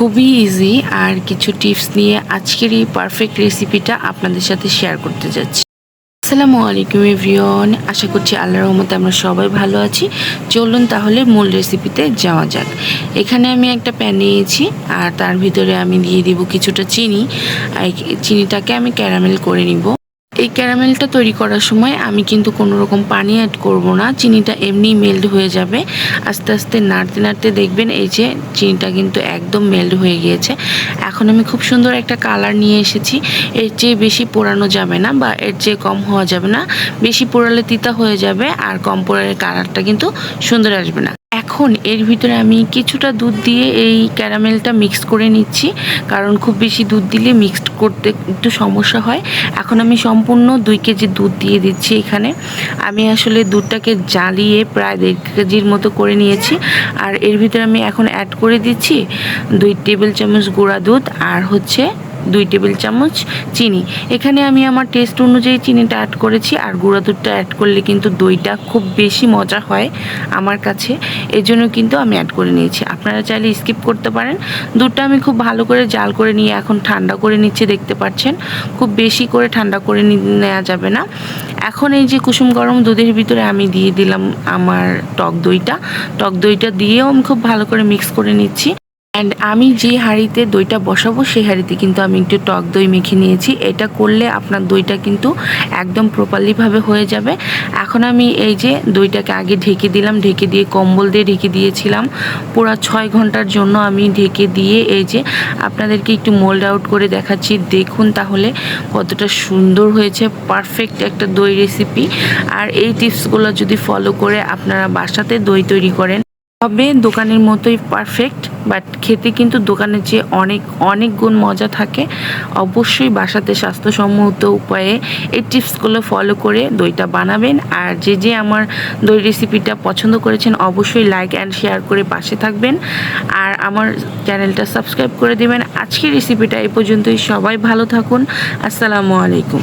খুবই ইজি আর কিছু টিপস নিয়ে আজকের এই পারফেক্ট রেসিপিটা আপনাদের সাথে শেয়ার করতে যাচ্ছি। আসসালামু আলাইকুম এভরিওয়ান আশা করছি আল্লাহর রহমতে আমরা সবাই ভালো আছি। চলুন তাহলে মূল রেসিপিতে যাওয়া যাক। এখানে আমি একটা প্যান নিয়েছি আর তার ভিতরে আমি দিয়ে দিব কিছুটা চিনি। আর চিনিটাকে আমি ক্যারামেল করে নিব। এই ক্যারামেলটা তৈরি করার সময় আমি কিন্তু কোনো রকম পানি অ্যাড করব না। চিনিটা এমনি মেল্ট হয়ে যাবে। আস্তে আস্তে নাড়তে নাড়তে দেখবেন এই যে চিনিটা কিন্তু একদম মেল্ট হয়ে গিয়েছে। এখন আমি খুব সুন্দর একটা কালার নিয়ে এসেছি। এর চেয়ে বেশি পোড়ানো যাবে না বা এর চেয়ে কম হওয়া যাবে না। বেশি পোড়ালে তিতা হয়ে যাবে আর কম পোড়ালে কালারটা কিন্তু সুন্দর আসবে না। এখন এর ভিতরে আমি কিছুটা দুধ দিয়ে এই ক্যারামেলটা মিক্স করে নিচ্ছি। কারণ খুব বেশি দুধ দিলে মিক্সড করতে একটু সমস্যা হয়। এখন আমি সম্পূর্ণ দুই কেজি দুধ দিয়ে দিচ্ছি এখানে। আমি আসলে দুধটাকে জ্বালিয়ে প্রায় দেড় কেজির মতো করে নিয়েছি। আর এর ভিতরে আমি এখন অ্যাড করে দিচ্ছি দুই টেবিল চামচ গুঁড়া দুধ আর হচ্ছে দুই টেবিল চামচ চিনি। এখানে আমি আমার টেস্ট অনুযায়ী চিনিটা অ্যাড করেছি, আর গুঁড়া দুধটা অ্যাড করলে কিন্তু দইটা খুব বেশি মজা হয় আমার কাছে। এই জন্য কিন্তু আমি অ্যাড করে নিয়েছি। আপনারা চাইলে স্কিপ করতে পারেন। দুধটা আমি খুব ভালো করে জাল করে নিয়ে এখন ঠান্ডা করে নিচ্ছি, দেখতে পাচ্ছেন। খুব বেশি করে ঠান্ডা করে নেওয়া যাবে না। এখন এই যে কুসুম গরম দুধের ভিতরে আমি দিয়ে দিলাম আমার টক দইটা। টক দইটা দিয়েও আমি খুব ভালো করে মিক্স করে নিচ্ছি। অ্যান্ড আমি যে হাঁড়িতে দইটা বসাবো, সেই হাঁড়িতে কিন্তু আমি একটু টক দই মেখে নিয়েছি। এটা করলে আপনার দইটা কিন্তু একদম প্রপারলিভাবে হয়ে যাবে। এখন আমি এই যে দইটাকে আগে ঢেকে দিলাম, ঢেকে দিয়ে কম্বল দিয়ে ঢেকে দিয়েছিলাম। পুরো ছয় ঘণ্টার জন্য আমি ঢেকে দিয়ে এই যে আপনাদেরকে একটু মোল্ড আউট করে দেখাচ্ছি। দেখুন তাহলে কতটা সুন্দর হয়েছে পারফেক্ট একটা দই রেসিপি আর এই টিপসগুলো যদি ফলো করে আপনারা বাসাতে দই তৈরি করেন। তবে দোকানের মতোই পারফেক্ট বাট খেতে কিন্তু দোকানের চেয়ে অনেক অনেক গুণ মজা থাকে। অবশ্যই বাসাতে স্বাস্থ্যসম্মত উপায়ে এই টিপসগুলো ফলো করে দইটা বানাবেন। আর যে যে আমার দই রেসিপিটা পছন্দ করেছেন, অবশ্যই লাইক অ্যান্ড শেয়ার করে পাশে থাকবেন। আর আমার চ্যানেলটা সাবস্ক্রাইব করে দেবেন। আজকের রেসিপিটা এই পর্যন্তই। সবাই ভালো থাকুন। আসসালামু আলাইকুম।